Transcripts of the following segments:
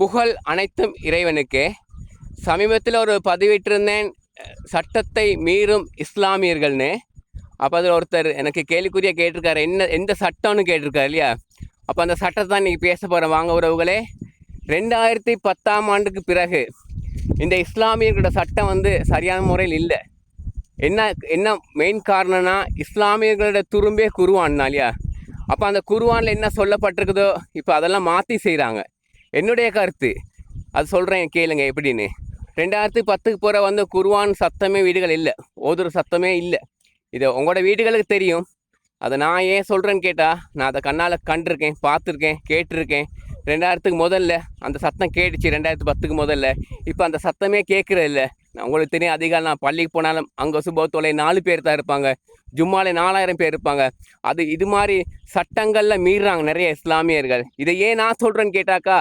புகழ் அனைத்தும் இறைவனுக்கே. சமீபத்தில் ஒரு பதிவிட்டிருந்தேன் சட்டத்தை மீறும் இஸ்லாமியர்கள்னு. அப்போ அதில் ஒருத்தர் எனக்கு கேள்விக்குரிய கேட்டிருக்காரு என்ன எந்த சட்டம்னு கேட்டிருக்காரு இல்லையா? அப்போ அந்த சட்டத்தை தான் இன்றைக்கி பேச போகிறேன் வாங்க உறவுகளே ரெண்டாயிரத்தி பத்தாம் ஆண்டுக்கு பிறகு இந்த இஸ்லாமியர்களோட சட்டம் வந்து சரியான முறையில் இல்லை. என்ன என்ன மெயின் காரணம்னா இஸ்லாமியர்களோட துரும்பே குருவான்னா இல்லையா? அப்போ அந்த குருவானில் என்ன சொல்லப்பட்டிருக்குதோ இப்போ அதெல்லாம் மாற்றி செய்கிறாங்க என்னுடைய கருத்து. அது சொல்கிறேன் கேளுங்க எப்படின்னு. ரெண்டாயிரத்து பத்துக்கு போகிற வந்து குருவான் சத்தமே வீடுகள் இல்லை. ஓதுற சத்தமே இல்லை. இது உங்களோட வீடுகளுக்கு தெரியும். அதை நான் ஏன் சொல்கிறேன்னு கேட்டால் நான் அதை கண்ணால் கண்டிருக்கேன் பார்த்துருக்கேன் கேட்டிருக்கேன். ரெண்டாயிரத்துக்கு முதல்ல அந்த சத்தம் கேட்டுச்சு ரெண்டாயிரத்து பத்துக்கு முதல்ல. இப்போ அந்த சத்தமே கேட்குறது இல்லை. நான் உங்களுக்கு தெரியும் அதிகாரம் நான் பள்ளிக்கு போனாலும் அங்கே சுபத்தோலை நாலு பேர் தான் இருப்பாங்க. ஜும்மாலே நாலாயிரம் பேர் இருப்பாங்க. அது இது மாதிரி சட்டங்களில் மீறுறாங்க நிறைய இஸ்லாமியர்கள். இதை ஏன் நான் சொல்கிறேன்னு கேட்டாக்கா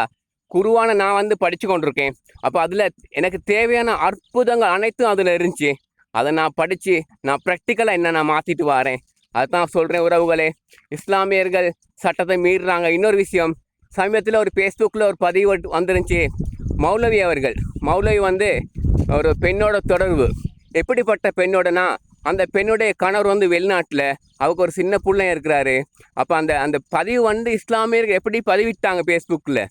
குருவான நான் வந்து படித்து கொண்டிருக்கேன். அப்போ அதில் எனக்கு தேவையான அற்புதங்கள் அனைத்தும் அதில் இருந்துச்சு. அதை நான் படித்து நான் ப்ராக்டிக்கலாக என்ன நான் மாற்றிட்டு வரேன். அதுதான் சொல்கிறேன் உறவுகளே இஸ்லாமியர்கள் சட்டத்தை மீறுறாங்க. இன்னொரு விஷயம் சமீபத்தில் ஒரு ஃபேஸ்புக்கில் ஒரு பதிவு வந்துருந்துச்சு. மௌலவி அவர்கள் மௌலவி வந்து ஒரு பெண்ணோட தொடர்பு. எப்படிப்பட்ட பெண்ணோடனா அந்த பெண்ணுடைய கணவர் வந்து வெளிநாட்டில் அவருக்கு ஒரு சின்ன பிள்ளை இருக்கிறாரு. அப்போ அந்த அந்த பதிவு வந்து இஸ்லாமியர்கள் எப்படி பதிவிட்டாங்க ஃபேஸ்புக்கில்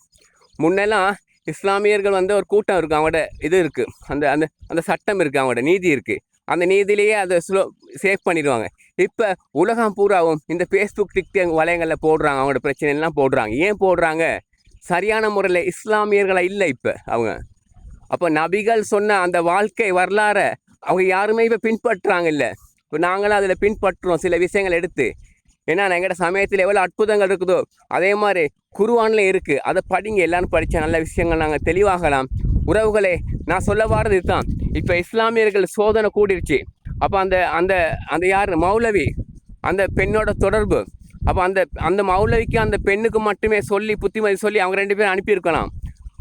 முன்னெல்லாம் இஸ்லாமியர்கள் வந்து ஒரு கூட்டம் இருக்குது அவங்களோட இது இருக்குது அந்த அந்த அந்த சட்டம் இருக்குது அவங்களோட நீதி இருக்குது அந்த நீதியிலேயே அதை ஸ்லோ சேஃப் பண்ணிடுவாங்க. இப்போ உலகம் பூராவும் இந்த ஃபேஸ்புக் டிக்டாக் வலையங்களில் போடுறாங்க அவங்களோட பிரச்சனைலாம் போடுறாங்க. ஏன் போடுறாங்க? சரியான முறையில் இஸ்லாமியர்களாக இல்லை இப்போ அவங்க. அப்போ நபிகள் சொன்ன அந்த வாழ்க்கை வரலாறை அவங்க யாருமே இப்போ பின்பற்றுறாங்க இல்லை. இப்போ நாங்களும் அதில் பின்பற்றுறோம் சில விஷயங்கள் எடுத்து. ஏன்னா எங்கள்கிட்ட சமயத்தில் எவ்வளோ அற்புதங்கள் இருக்குதோ அதே மாதிரி குருவானில் இருக்குது அதை படிங்க. எல்லாரும் படித்த நல்ல விஷயங்கள் நாங்கள் தெளிவாகலாம். உறவுகளே நான் சொல்ல வாரது இதுதான். இப்போ இஸ்லாமியர்கள் சோதனை கூடிருச்சு. அப்போ அந்த அந்த அந்த யார்? மௌலவி. அந்த பெண்ணோட தொடர்பு. அப்போ அந்த அந்த மௌலவிக்கு அந்த பெண்ணுக்கு மட்டுமே சொல்லி புத்திமதி சொல்லி அவங்க ரெண்டு பேரும் அனுப்பியிருக்கலாம்.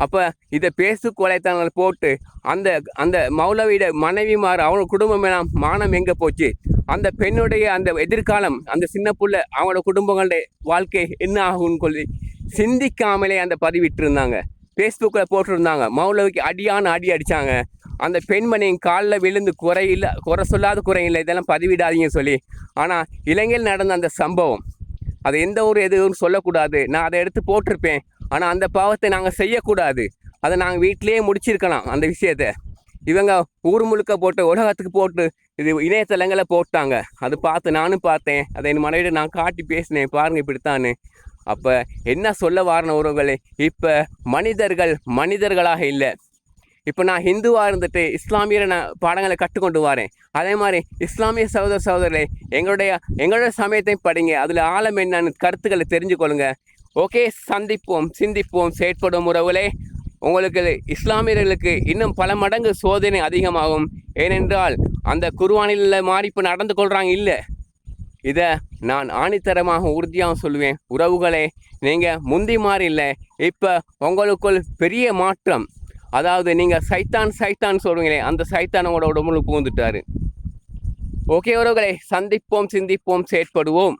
அப்போ இதை பேசு கொலைத்தனங்கள் போட்டு அந்த அந்த மௌலவியோட மனைவிமார் அவங்க குடும்பம் எல்லாம் மானம் எங்கே போச்சு? அந்த பெண்ணுடைய அந்த எதிர்காலம் அந்த சின்ன புள்ள அவங்களோட குடும்பங்களுடைய வாழ்க்கை என்ன ஆகும்னு சொல்லி சிந்திக்காமலே அந்த பதிவிட்டிருந்தாங்க ஃபேஸ்புக்கில் போட்டிருந்தாங்க. மௌலவிக்கு அடியான அடி அடித்தாங்க அந்த பெண்மணியின் காலில் விழுந்து குறையில்லை குறை சொல்லாத குறையில்லை இதெல்லாம் பதிவிடாதீங்கன்னு சொல்லி. ஆனால் இலங்கையில் நடந்த அந்த சம்பவம் அது எந்த ஒரு எதுவும் சொல்லக்கூடாது. நான் அதை எடுத்து போட்டிருப்பேன். ஆனால் அந்த பாவத்தை நாங்கள் செய்யக்கூடாது. அதை நாங்கள் வீட்டிலேயே முடிச்சிருக்கலாம் அந்த விஷயத்தை. இவங்க ஊர் முழுக்க போட்டு உலகத்துக்கு போட்டு இது இணையதளங்களை போட்டாங்க. அது பார்த்து நானும் பார்த்தேன். அதை என் மனைவிட நான் காட்டி பேசினேன். பாருங்கள் இப்படித்தான்னு. அப்போ என்ன சொல்ல வாரன உறவுகளே? இப்போ மனிதர்கள் மனிதர்களாக இல்லை. இப்போ நான் ஹிந்துவாக இருந்துட்டு இஸ்லாமியரை நான் பாடங்களை கற்றுக்கொண்டு வரேன். அதே மாதிரி இஸ்லாமிய சகோதர சகோதரர்களே எங்களுடைய எங்களுடைய சமயத்தையும் படிங்க. அதில் ஆழம் என்னன்னு கருத்துக்களை தெரிஞ்சுக்கொள்ளுங்க. ஓகே சந்திப்போம் சிந்திப்போம் செயற்படும் உறவுகளே. உங்களுக்கு இஸ்லாமியர்களுக்கு இன்னும் பல மடங்கு சோதனை அதிகமாகும். ஏனென்றால் அந்த குர்ஆனில் மாதிரி இப்போ நடந்து கொள்கிறாங்க இல்லை. இதை நான் ஆணித்தரமாக உறுதியாக சொல்லுவேன். உறவுகளே நீங்கள் முந்தி மாதிரி இல்லை. இப்போ உங்களுக்குள் பெரிய மாற்றம். அதாவது நீங்கள் சைத்தான் சைத்தான் சொல்லுவீங்களே அந்த சைத்தான் உங்களோட உடம்புல பூந்துட்டாரு ஓகே உறவுகளை சந்திப்போம் சிந்திப்போம் செயற்படுவோம்.